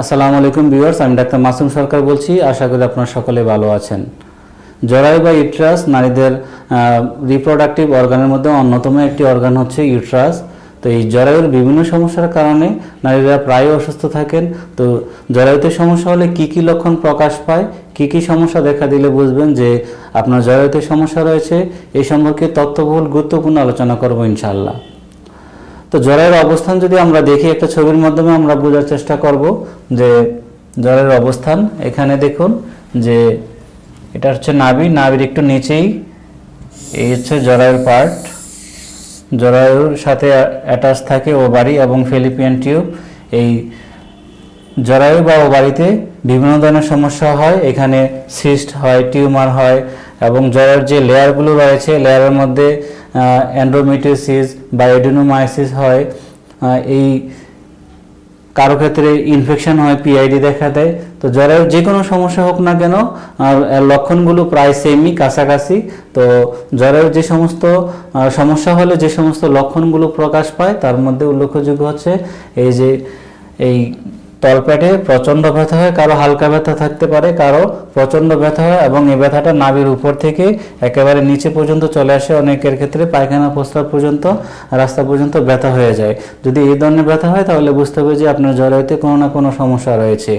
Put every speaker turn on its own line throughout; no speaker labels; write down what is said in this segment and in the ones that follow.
আসসালামু আলাইকুম ভিউয়ার্স, আমি ডাক্তার মাসুম সরকার বলছি। আশা করি আপনারা সকলে ভালো আছেন। জরায়ু বা ইউট্রাস নারীদের রিপ্রোডাক্টিভ অর্গানের মধ্যে অন্যতম একটি অর্গান হচ্ছে ইউট্রাস। তো এই জরায়ুর বিভিন্ন সমস্যার কারণে নারীরা প্রায় অসুস্থ থাকেন। তো জরায়ুতে সমস্যা হলে কি কি লক্ষণ প্রকাশ পায়, কি কি সমস্যা দেখা দিলে বুঝবেন যে আপনার জরায়ুতে সমস্যা রয়েছে। এই সম্পর্কে তথ্যবহুল গুরুত্বপূর্ণ আলোচনা করব ইনশাআল্লাহ। তো জ্বরের অবস্থান যদি আমরা দেখি, একটা ছবির মাধ্যমে আমরা বোঝার চেষ্টা করব যে জ্বরের অবস্থান। এখানে দেখুন যে এটা হচ্ছে নাভি, নাভির একটু নিচেই। এই হচ্ছে জরায়ুর পার্ট। জরায়ুর সাথে অ্যাটাচ থাকে ওভারি এবং ফিলিপিয়ান টিউব। এই জরায়ু বা ওভারিতে বিভিন্ন ধরনের সমস্যা হয়। এখানে সিস্ট হয়, টিউমার হয় এবং জ্বরের যে লেয়ারগুলো রয়েছে লেয়ারের মধ্যে অ্যান্ড্রোমিটোসিস বা এডিনোমাইসিস হয় এই কারও ক্ষেত্রে ইনফেকশন হয় পিআইডি দেখা দেয়। তো জ্বরের যে কোনো সমস্যা হোক না কেন লক্ষণগুলো প্রায় সেমই কাছাকাছি। তো জ্বরের যে সমস্ত সমস্যা হলে যে সমস্ত লক্ষণগুলো প্রকাশ পায়, তার মধ্যে উল্লেখযোগ্য হচ্ছে এই যে, এই তলপেটে প্রচণ্ড ব্যথা হয়, কারও হালকা ব্যথা থাকতে পারে, কারও প্রচণ্ড ব্যথা হয় এবং এই ব্যথাটা নাভির উপর থেকে একেবারে নিচে পর্যন্ত চলে আসে। অনেকের ক্ষেত্রে পায়খানা প্রস্তাব পর্যন্ত, রাস্তা পর্যন্ত ব্যথা হয়ে যায়। যদি এই ধরনের ব্যথা হয়, তাহলে বুঝতে হবে যে আপনার জরায়ুতে কোনো না কোনো সমস্যা রয়েছে।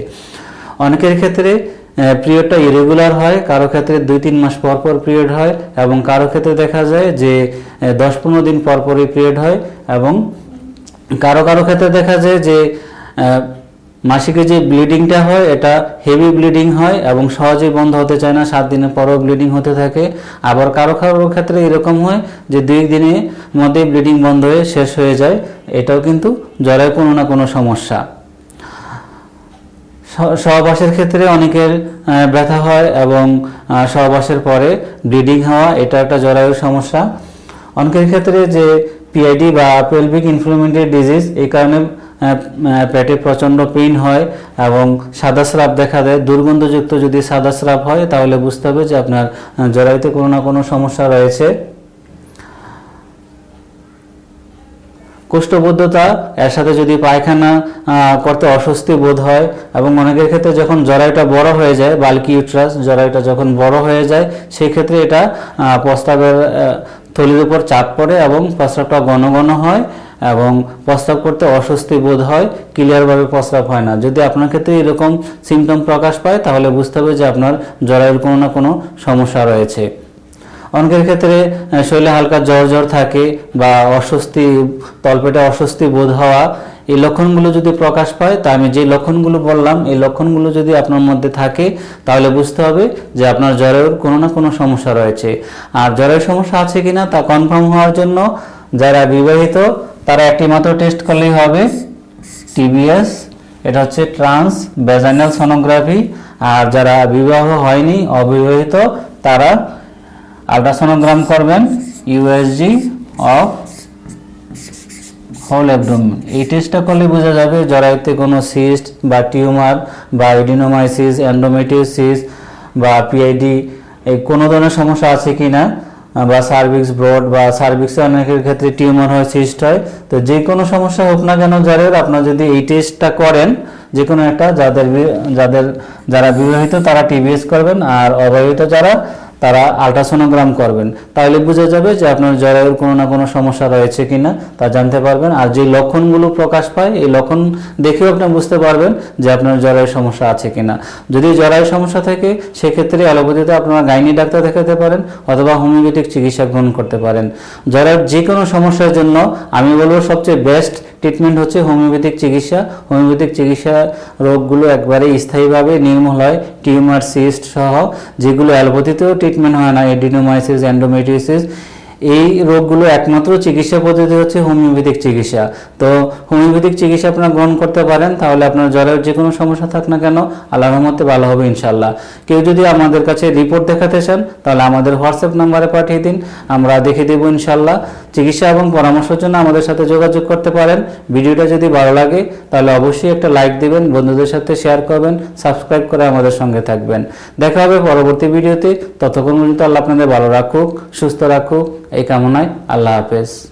অনেকের ক্ষেত্রে পিরিয়ডটা ইরেগুলার হয়, কারও ক্ষেত্রে দুই তিন মাস পর পর পিরিয়ড হয় এবং কারও ক্ষেত্রে দেখা যায় যে দশ পনেরো দিন পর পরই পিরিয়ড হয় এবং কারও কারও ক্ষেত্রে দেখা যায় যে মাসিকে যে ব্লিডিংটা হয়, এটা হেভি ব্লিডিং হয় এবং সহজেই বন্ধ হতে চায় না, সাত দিনের পরও ব্লিডিং হতে থাকে। আবার কারও কারও ক্ষেত্রে এরকম হয় যে দুই দিনের মধ্যে ব্লিডিং বন্ধ হয়ে শেষ হয়ে যায়। এটাও কিন্তু জ্বরের কোনো না কোনো সমস্যা। সহবাসের ক্ষেত্রে অনেকের ব্যথা হয় এবং সহবাসের পরে ব্লিডিং হওয়া, এটা একটা জরায়ুর সমস্যা। অনেকের ক্ষেত্রে যে পিআইডি বা পেলভিক ইনফ্লুমেন্টের ডিজিজ এই কারণে পেটে প্রচণ্ড পেইন হয় এবং সাদা স্রাব দেখা দেয়। দুর্গন্ধযুক্ত যদি সাদা স্রাব হয় তাহলে বুঝতে হবে যে আপনার আহ, জরায়ুতে কোনো না কোনো সমস্যা রয়েছে। কোষ্ঠবদ্ধতা এর সাথে যদি পায়খানা করতে অস্বস্তি বোধ হয় এবং অনেকের ক্ষেত্রে যখন জরায়ুটা বড় হয়ে যায় বাল্কি ইউট্রাস জরায়ুটা যখন বড় হয়ে যায় সেই ক্ষেত্রে এটা আহ, থলির উপর চাপ পড়ে এবং প্রস্রাবটা ঘন ঘন হয়। এবং প্রস্রাব করতে অস্বস্তি বোধ হয় ক্লিয়ারভাবে প্রস্রাব হয় না। যদি আপনার ক্ষেত্রে এরকম সিমটম প্রকাশ পায়, তাহলে বুঝতে হবে যে আপনার জরায়ুর কোনো না কোনো সমস্যা রয়েছে। অনেকের ক্ষেত্রে শরীরে হালকা জ্বর জ্বর থাকে বা অস্বস্তি, তলপেটে অস্বস্তি বোধ হওয়া, এই লক্ষণগুলো যদি প্রকাশ পায়, তা আমি যে লক্ষণগুলো বললাম, এই লক্ষণগুলো যদি আপনার মধ্যে থাকে, তাহলে বুঝতে হবে যে আপনার জ্বরের কোনো না কোনো সমস্যা রয়েছে। আর জ্বরের সমস্যা আছে কিনা, তা কনফার্ম হওয়ার জন্য যারা বিবাহিত তারা একটি মাত্র টেস্ট করলেই হবে টিবিএস এটা হচ্ছে ট্রান্স ভেজাইনাল সোনোগ্রাফি আর যারা বিবাহ হয়নি, অবিবাহিত, তারা আল্ট্রাসোনোগ্রাম করবেন ইউএসজি অফ হোল অ্যাবডোমেন এই টেস্টটা করলে বোঝা যাবে জরায়ুতে কোনো সিস্ট বা টিউমার বা ইডিনোমাইসিস অ্যান্ডোমেটিওসিস বা পিআইডি এই কোনো ধরনের সমস্যা আছে কি না বা সার্ভিক্স ব্রড বা সার্ভিক্সে অনেকের ক্ষেত্রে টিউমার হয় সিস্ট হয়। তো যে কোনো সমস্যা হোক না কেন যাদের, আপনার যদি এই টেস্টটা করেন, যে কোনো একটা যাদের যাদের যারা বিবাহিত তারা টিবিএস করবেন। আর অবিবাহিত যারা তারা আল্ট্রাসোনোগ্রাম করবেন, তাহলে বোঝা যাবে যে আপনার জরায়ুর কোনো না কোনো সমস্যা রয়েছে কি না তা জানতে পারবেন। আর যে লক্ষণগুলো প্রকাশ পায়, এই লক্ষণ দেখেও আপনি বুঝতে পারবেন যে আপনার জরায়ুর সমস্যা আছে কি না যদি জরায়ুর সমস্যা থাকে, সেক্ষেত্রে অ্যালোপ্যাথিতে আপনারা গাইনি ডাক্তার দেখাতে পারেন অথবা হোমিওপ্যাথিক চিকিৎসা গ্রহণ করতে পারেন। জরায়ুর যে কোনো সমস্যার জন্য আমি বলব সবচেয়ে বেস্ট ট্রিটমেন্ট হচ্ছে হোমিওপ্যাথিক চিকিৎসা। হোমিওপ্যাথিক চিকিৎসা রোগগুলো একবারে স্থায়ীভাবে নির্মূল হয় টিউমার সিস্ট সহ যেগুলো অ্যালোপ্যাথিতেও ট্রিটমেন্ট হয় না এডিনোমাইসিস অ্যান্ডোমেট্রিওসিস এই রোগগুলো একমাত্র চিকিৎসা পদ্ধতি হচ্ছে হোমিওপ্যাথিক চিকিৎসা। তো হোমিওপ্যাথিক চিকিৎসা আপনারা গ্রহণ করতে পারেন, তাহলে আপনার জ্বরের যে কোনো সমস্যা থাক না কেন, আল্লাহর রহমতে ভালো হবে ইনশাল্লাহ কেউ যদি আমাদের কাছে রিপোর্ট দেখাতে চান, তাহলে আমাদের হোয়াটসঅ্যাপ নাম্বারে পাঠিয়ে দিন, আমরা দেখে দেবো ইনশাল্লাহ চিকিৎসা এবং পরামর্শের জন্য আমাদের সাথে যোগাযোগ করতে পারেন। ভিডিওটা যদি ভালো লাগে, তাহলে অবশ্যই একটা লাইক দিবেন, বন্ধুদের সাথে শেয়ার করবেন সাবস্ক্রাইব করে আমাদের সঙ্গে থাকবেন। দেখা হবে পরবর্তী ভিডিওতে। ততক্ষণ পর্যন্ত আল্লাহ আপনাদের ভালো রাখুক, সুস্থ রাখুক। এই কামনায় আল্লাহ হাফেজ।